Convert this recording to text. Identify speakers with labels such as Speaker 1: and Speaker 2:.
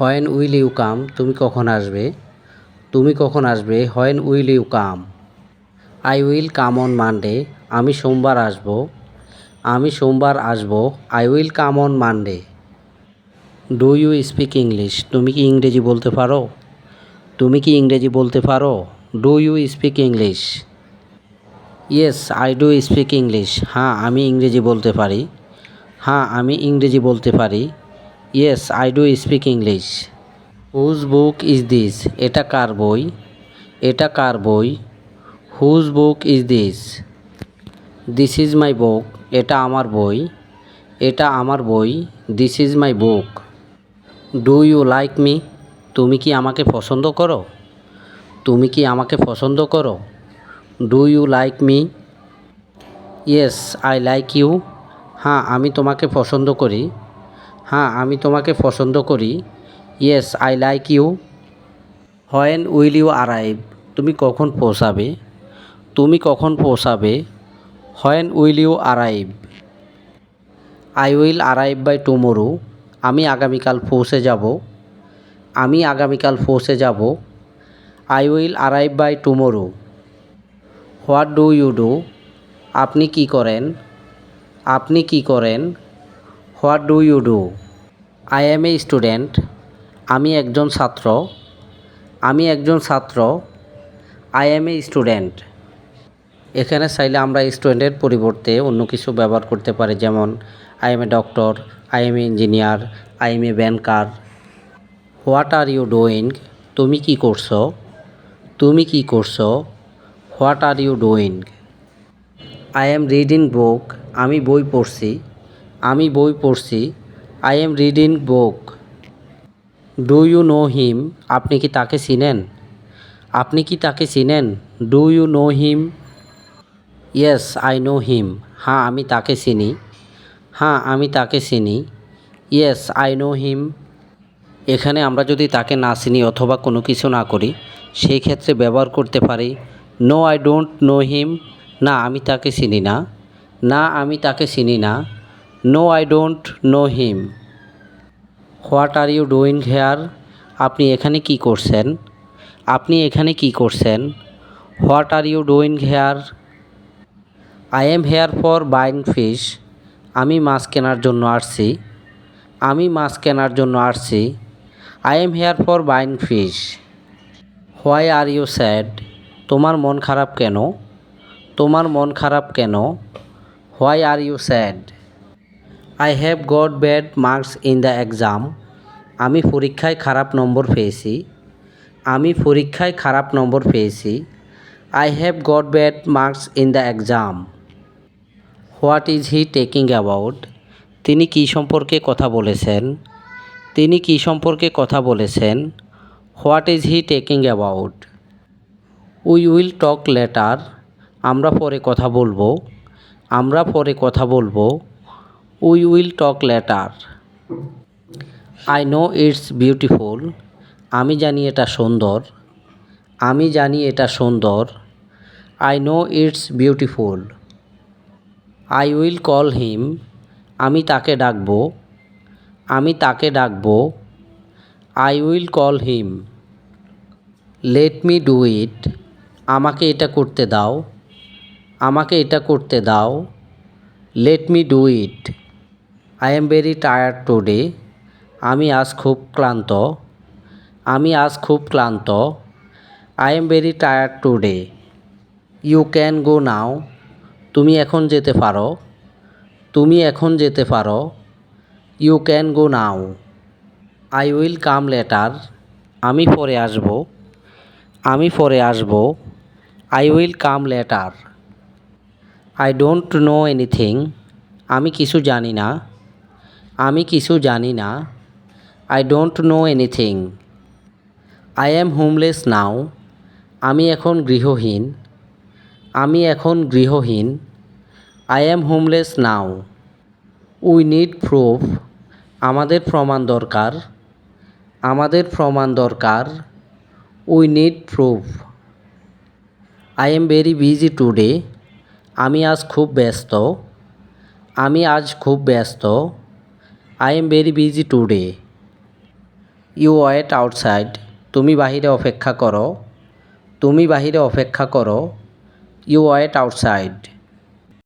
Speaker 1: When will you কাম, তুমি কখন আসবে? তুমি কখন আসবে? When will you come. I will come on Monday, আমি সোমবার আসব। আমি সোমবার আসব, I will come on Monday. Do you speak English? তুমি কি ইংরেজি বলতে পারো? তুমি কি ইংরেজি বলতে পারো? Do you speak English? Yes, I do speak English. হ্যাঁ আমি ইংরেজি বলতে পারি। হ্যাঁ আমি ইংরেজি বলতে পারি। Yes I do speak English whose book is this এটা কার বই? এটা কার বই? Whose book is this this is my book এটা আমার বই। এটা আমার বই। This is my book do you like me তুমি কি আমাকে পছন্দ করো? তুমি কি আমাকে পছন্দ করো? Do you like me yes I like you হ্যাঁ আমি তোমাকে পছন্দ করি। হ্যাঁ আমি তোমাকে পছন্দ করি। Yes I like you when will you arrive তুমি কখন পৌঁছাবে? তুমি কখন পৌঁছাবে? When will you arrive I will arrive by tomorrow আমি আগামীকাল পৌঁছে যাব। আমি আগামীকাল পৌঁছে যাব। I will arrive by tomorrow what do you do আপনি কি করেন? আপনি কি করেন? What do you do? I am a student আমি একজন ছাত্র। আমি একজন ছাত্র। আই এম এ স্টুডেন্ট এখানে চাইলে আমরা স্টুডেন্টের পরিবর্তে অন্য কিছু ব্যবহার করতে পারি, যেমন I am a doctor I am a engineer I am a banker what are you doing তুমি কি করছ? তুমি কি করছ? What are you doing I am reading book আমি বই পড়ছি। আমি বই পড়ছি I am reading book do you know him আপনি কি তাকে চিনেন? আপনি কি তাকে চিনেন? Do you know him yes I know him হ্যাঁ আমি তাকে চিনি। হ্যাঁ আমি তাকে চিনি। ইয়েস আই নো হিম এখানে আমরা যদি তাকে না চিনি অথবা কোনো কিছু না করি, সেই ক্ষেত্রে ব্যবহার করতে পারি no I don't know him না, আমি তাকে চিনি না। না, আমি তাকে চিনি না। No I don't know him what are you doing here আপনি এখানে কি করছেন? আপনি এখানে কি করছেন? What are you doing here I am here for buying fish আমি মাছ কেনার জন্য আসছি। আমি মাছ কেনার জন্য আসছি। I am here for buying fish why are you sad তোমার মন খারাপ কেন? তোমার মন খারাপ কেন? Why are you sad I have got bad marks in the exam আমি পরীক্ষায় খারাপ নম্বর পেয়েছি। আমি পরীক্ষায় খারাপ নম্বর পেয়েছি। I have got bad marks in the exam what is he talking about তিনি কী সম্পর্কে কথা বলেছেন? তিনি কী সম্পর্কে কথা বলেছেন? What is he talking about we will talk later আমরা পরে কথা বলব। আমরা পরে কথা বলব। We will talk later I know it's beautiful আমি জানি এটা সুন্দর। আমি জানি এটা সুন্দর। I know it's beautiful I will call him আমি তাকে ডাকবো। আমি তাকে ডাকবো। I will call him let me do it আমাকে এটা করতে দাও। আমাকে এটা করতে দাও। Let me do it I am very tired today আমি আজ খুব ক্লান্ত। আমি আজ খুব ক্লান্ত। I am very tired today you can go now তুমি এখন যেতে পারো। তুমি এখন যেতে পারো। You can go now I will come later আমি পরে আসব। আমি পরে আসব। I will come later I don't know anything আমি কিছু জানি না। আমি কিছু জানি না। I don't know anything I am homeless now আমি এখন গৃহহীন। আমি এখন গৃহহীন। I am homeless now we need proof আমাদের প্রমাণ দরকার। আমাদের প্রমাণ দরকার। We need proof I am very busy today আমি আজ খুব ব্যস্ত। আমি আজ খুব ব্যস্ত। I am very busy today you wait outside তুমি বাহিরে অপেক্ষা করো। তুমি বাহিরে অপেক্ষা করো। You wait outside